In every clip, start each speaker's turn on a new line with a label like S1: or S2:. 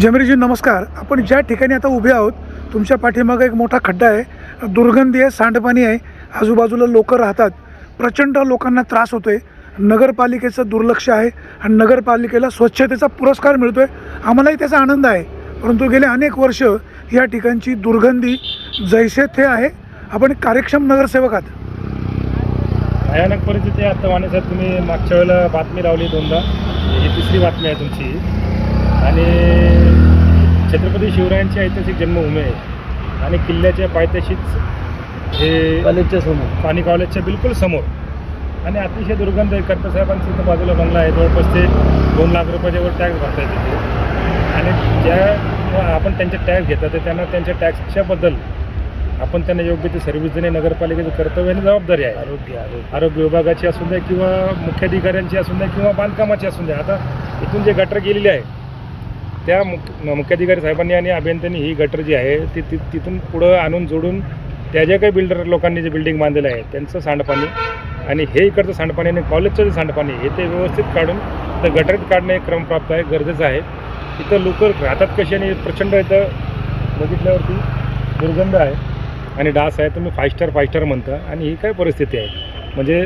S1: जमीरजी नमस्कार. आपण ज्या ठिकाणी आता उभे आहोत तुमच्या पाठीमागं एक मोठा खड्डा आहे. दुर्गंधी आहे सांडपाणी आहे. आजूबाजूला लोक राहतात. प्रचंड लोकांना त्रास होतोय. नगरपालिकेचं दुर्लक्ष आहे आणि नगरपालिकेला स्वच्छतेचा पुरस्कार मिळतोय. आम्हालाही त्याचा आनंद आहे. परंतु गेले अनेक वर्ष या ठिकाणची दुर्गंधी जैसे थे आहे. आपण कार्यक्षम नगरसेवक आहात
S2: भयानक परिस्थिती आहे आता वाणीसाहेब तुम्ही मागच्या वेळेला बातमी लावली दोनदा. ही तिसरी बातमी आहे तुमची. आणि छत्रपती शिवरायांची ऐतिहासिक जन्मभूमी आहे. आणि किल्ल्याच्या पायथ्याशीच हे
S3: कॉलेजच्या समोर.
S2: पाणी कॉलेजच्या बिलकुल समोर. आणि अतिशय दुर्गंध आहे. करता साहेबांचं इथं बाजूला बंगला आहे. जवळपास ते दोन लाख रुपयाच्या वर टॅक्स भरता येते आणि ज्या आपण त्यांचे टॅक्स घेतात तर त्यांना त्यांच्या टॅक्सच्याबद्दल आपण त्यांना योग्य ती सर्व्हिस देणे नगरपालिकेचं कर्तव्य आणि जबाबदारी आहे.
S3: आरोग्य आरोग्य.
S2: आरोग्य विभागाची असू द्या किंवा मुख्याधिकाऱ्यांची असू द्या किंवा बांधकामाची असू द्या. आता इथून जे गटर गेलेली आहे त्या मुख्य मुख्याधिकारी साहेबांनी आणि अभियंत्यांनी ही गटर जी आहे ती ती तिथून पुढं आणून जोडून त्या ज्या काही बिल्डर लोकांनी जे बिल्डिंग बांधलेलं आहे त्यांचं सांडपाणी आणि हे इकडचं सांडपाणी आणि कॉलेजचं जे सांडपाणी हे ते व्यवस्थित काढून तर गटरीत काढणे क्रमप्राप्त आहे गरजेचं आहे. इथं लोक राहतात कशी आणि प्रचंड इथं बघितल्यावरती दुर्गंध आहे आणि डास आहे तुम्ही फाय स्टार फाय स्टार म्हणता आणि ही काय परिस्थिती आहे? म्हणजे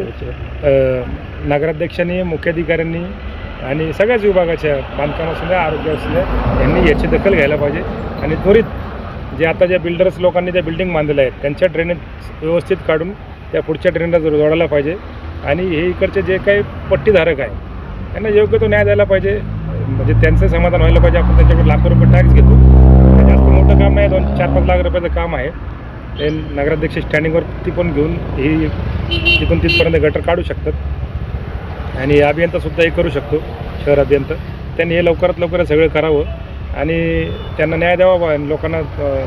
S2: नगराध्यक्षांनी मुख्याधिकाऱ्यांनी आणि सगळ्याच विभागाच्या बांधकाम असू द्या आरोग्य असू द्या यांनी याची दखल घ्यायला पाहिजे. आणि त्वरित जे आता ज्या बिल्डर्स लोकांनी त्या बिल्डिंग बांधलेल्या आहेत त्यांच्या ड्रेनेज व्यवस्थित काढून त्या पुढच्या ड्रेनला जोडायला पाहिजे. आणि हे इकडचे जे काही पट्टीधारक आहे त्यांना योग्य तो न्याय द्यायला पाहिजे. म्हणजे त्यांचं समाधान व्हायला पाहिजे. आपण त्यांच्याकडे लाखो रुपये टॅक्स घेतो. जास्त मोठं काम नाही दोन चार पाच लाख रुपयाचं काम आहे. ते नगराध्यक्ष स्टँडिंगवर ती पण घेऊन ही तिथून तिथपर्यंत गटर काढू शकतात. आणि अभियंतासुद्धा हे करू शकतो शहर अभियंता. त्यांनी हे लवकरात लवकर सगळं करावं आणि त्यांना न्याय द्यावा लोकांना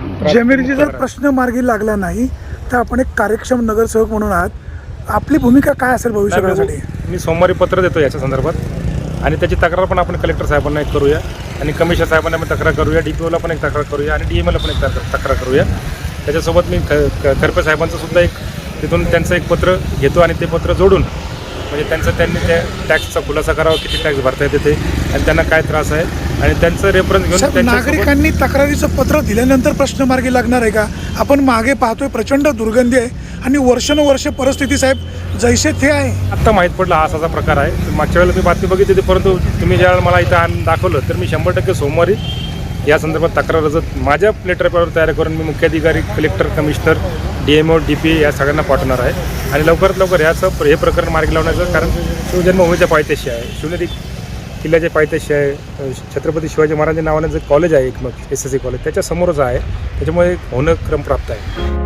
S2: मुक्त
S1: जर. प्रश्न मार्गी लागला नाही तर आपण एक कार्यक्षम नगरसेवक म्हणून आहात. आपली भूमिका काय असेल भविष्यकाळासाठी?
S2: मी सोमवारी पत्र देतो याच्या संदर्भात. आणि त्याची तक्रार पण आपण कलेक्टर साहेबांना एक करूया. आणि कमिशनर साहेबांना पण तक्रार करूया. डी पी ओला पण एक तक्रार करूया. आणि डी एम एला पण एक तक्रार तक्रार करूया. त्याच्यासोबत मी खरपे साहेबांचं सुद्धा एक तिथून त्यांचं एक पत्र घेतो आणि ते पत्र जोडून म्हणजे त्यांचं त्यांनी त्या टॅक्सचा खुलासा करावा किती टॅक्स भरता येते ते आणि त्यांना काय त्रास आहे? आणि त्यांचं रेफरन्स घेऊन
S1: नागरिकांनी तक्रारीचं पत्र दिल्यानंतर प्रश्न मार्गी लागणार आहे का? आपण मागे पाहतोय प्रचंड दुर्गंधी आहे आणि वर्षानुवर्ष परिस्थिती साहेब जैसे थे आहे.
S2: आत्ता माहीत पडला हा असाचा प्रकार आहे. मागच्या वेळेला मी बातमी बघितली होती परंतु तुम्ही ज्यावेळेला मला इथं आण दाखवलं तर मी शंभर टक्के सोमवारी या संदर्भात तक्रार अर्ज माझ्या लेटर पेपर तयार करून मी मुख्याधिकारी collector commissioner D M O D P या सगळ्यांना पाठवणार आहे. आणि लवकरात लवकर याचं हे प्रकरण मार्गी लावण्याचं कारण शिवजन्मभूमीच्या पायथ्याशी आहे. शिवनेरी किल्ल्याच्या पायथ्याशी आहे. छत्रपती शिवाजी महाराजांच्या नावानं जे कॉलेज आहे एक मग एस एस सी कॉलेज त्याच्यासमोरच आहे. त्याच्यामुळे होणं क्रम प्राप्त आहे.